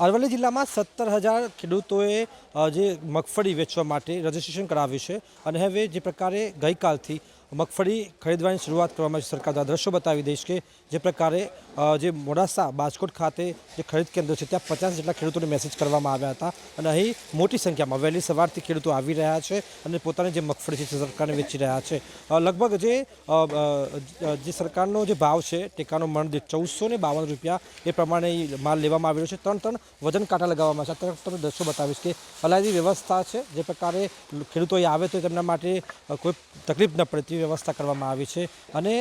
અરવલ્લી જિલ્લામાં સત્તર હજાર ખેડૂતોએ જે મગફળી વેચવા માટે રજીસ્ટ્રેશન કરાવ્યું છે. અને હવે જે પ્રકારે ગઈકાલથી મગફળી ખરીદવાની શરૂઆત કરવામાં સરકાર દ્વારા દ્રશ્યો બતાવી દઈશ કે જે પ્રકારે જે મોડાસા બાજકોટ ખાતે જે ખરીદ કેન્દ્ર છે, ત્યાં પચાસ જેટલા ખેડૂતોને મેસેજ કરવામાં આવ્યા હતા અને અહીં મોટી સંખ્યામાં વહેલી સવારથી ખેડૂતો આવી રહ્યા છે અને પોતાની જે મગફળી છે સરકારને વેચી રહ્યા છે. લગભગ જે જે સરકારનો જે ભાવ છે, ટેકાનો મણ દીઠ ચૌદસો ને બાવન રૂપિયા એ પ્રમાણે માલ લેવામાં આવેલો છે. ત્રણ ત્રણ વજન કાંટા લગાવવામાં છે. અત્યારે તમને દ્રશ્યો બતાવીશ કે અલાયદી વ્યવસ્થા છે, જે પ્રકારે ખેડૂતો આવે તો તેમના માટે કોઈ તકલીફ ન પડતી વ્યવસ્થા કરવામાં આવી છે અને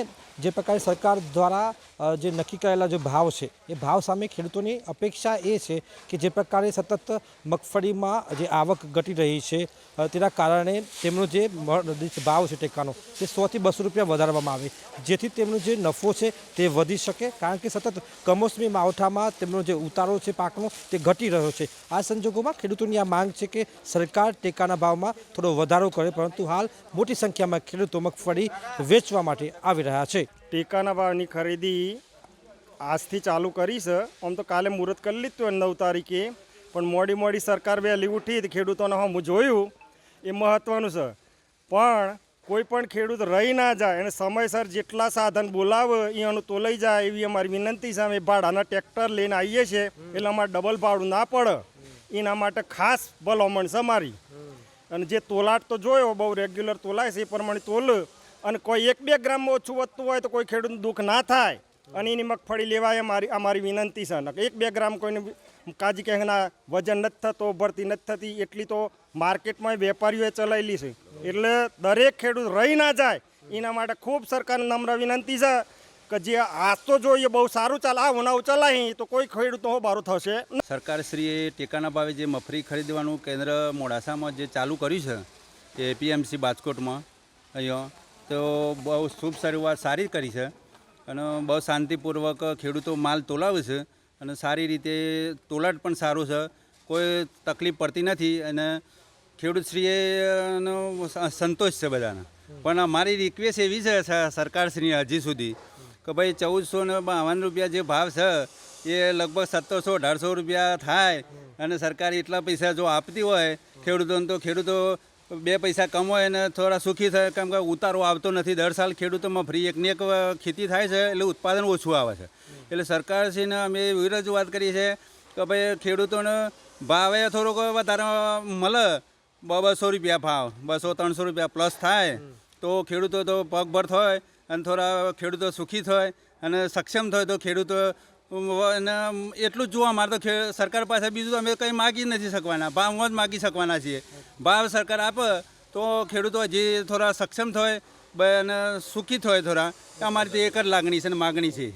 જે પ્રકારે સરકાર દ્વારા જે નક્કી કરેલા જે ભાવ છે, એ ભાવ સામે ખેડૂતોની અપેક્ષા એ છે કે જે પ્રકારે સતત મગફળીમાં જે આવક ઘટી રહી છે તેના કારણે તેમનો જે ભાવ છે ટેકાનો, તે સોથી બસો રૂપિયા વધારવામાં આવે. જેથી તેમનો જે નફો છે તે વધી શકે, કારણ કે સતત કમોસમી માવઠામાં તેમનો જે ઉતારો છે પાકનો, તે ઘટી રહ્યો છે. આ સંજોગોમાં ખેડૂતોની આ માંગ છે કે સરકાર ટેકાના ભાવમાં થોડો વધારો કરે, પરંતુ હાલ મોટી સંખ્યામાં ખેડૂતો મગફળી વેચવા માટે આવી રહ્યા છે. ટેકાના ભાવની ખરીદી આજથી ચાલુ કરી છે. આમ તો કાલે મુહૂર્ત કરી લીધું નવ તારીખે. પણ મોડી મોડી સરકાર વહેલી ઉઠી તો ખેડૂતોને હું જોયું. એ મહત્ત્વનું છે. પણ કોઈ પણ ખેડૂત રહી ના જાય અને સમયસર જેટલા સાધન બોલાવે, એ અનુ લઈ જાય એવી અમારી વિનંતી છે. અમે ભાડાના ટ્રેક્ટર લઈને આવીએ છીએ. એટલે અમારે ડબલ ભાડું ના પડે. એના માટે ખાસ ભલામણ છે મારી. અને જે તોલાટ તો જોયો, બહુ રેગ્યુલર તોલાય છે, એ પ્રમાણે તોલ અને કોઈ એક બે ગ્રામમાં ઓછું વધતું હોય તો કોઈ ખેડૂતનું દુઃખ ના થાય. અને એની મગફળી લેવાય મારી અમારી વિનંતી છે. એક બે ગ્રામ કોઈને કાજી કહેના વજન નથી થતો ભરતી નથી થતી, એટલી તો માર્કેટમાં વેપારીઓએ ચલાવેલી છે. એટલે દરેક ખેડૂત રહી ના જાય, એના માટે ખૂબ સરકારને નમ્ર વિનંતી છે. કે જે આજ તો જોઈએ બહુ સારું ચાલે, આ ઉનાવ ચલાવી તો કોઈ ખેડૂતો બારું થશે. સરકારશ્રીએ ટેકાના ભાવે જે મફરી ખરીદવાનું કેન્દ્ર મોડાસામાં જે ચાલુ કર્યું છે, એ પીએમસી બાજકોટમાં અહીંયા, તો બહુ શુભ શરૂઆત સારી કરી છે. અને બહુ શાંતિપૂર્વક ખેડૂતો માલ તોલાવે છે અને સારી રીતે તોલાટ પણ સારું છે. કોઈ તકલીફ પડતી નથી અને ખેડૂતશ્રીએ સંતોષ છે બધાને. પણ અમારી રિક્વેસ્ટ એવી છે સરકારશ્રીએ હજી સુધી કે ભાઈ ચૌદસો ને બાવન રૂપિયા જે ભાવ છે, એ લગભગ સત્તરસો, અઢારસો રૂપિયા થાય. અને સરકાર એટલા પૈસા જો આપતી હોય, ખેડૂતોને તો ખેડૂતો બે પૈસા કમાય અને થોડા સુખી થાય. કેમ કે ઉતારો આવતો નથી. દર સાલ ખેડૂતોમાં ફ્રી એકની એક ખેતી થાય છે, એટલે ઉત્પાદન ઓછું આવે છે. એટલે સરકારશ્રીને અમે એવી રજૂઆત કરી છે કે ભાઈ ખેડૂતોને ભાવે થોડોક વધારે મળે. બસો રૂપિયા ભાવ, બસો, ત્રણસો રૂપિયા પ્લસ થાય. તો ખેડૂતો તો પગભર થાય. અને થોડા ખેડૂતો સુખી થાય અને સક્ષમ થાય તો ખેડૂતો અને એટલું જ જોવા મારે તો સરકાર પાસે બીજું તો અમે કંઈ માગી નથી શકવાના. ભાવમાં જ માગી શકવાના છીએ. ભાવ સરકાર આપે તો ખેડૂતો હજી થોડા સક્ષમ થાય અને સુખી થાય થોડા. અમારી તો એક જ લાગણી છે અને માગણી છે.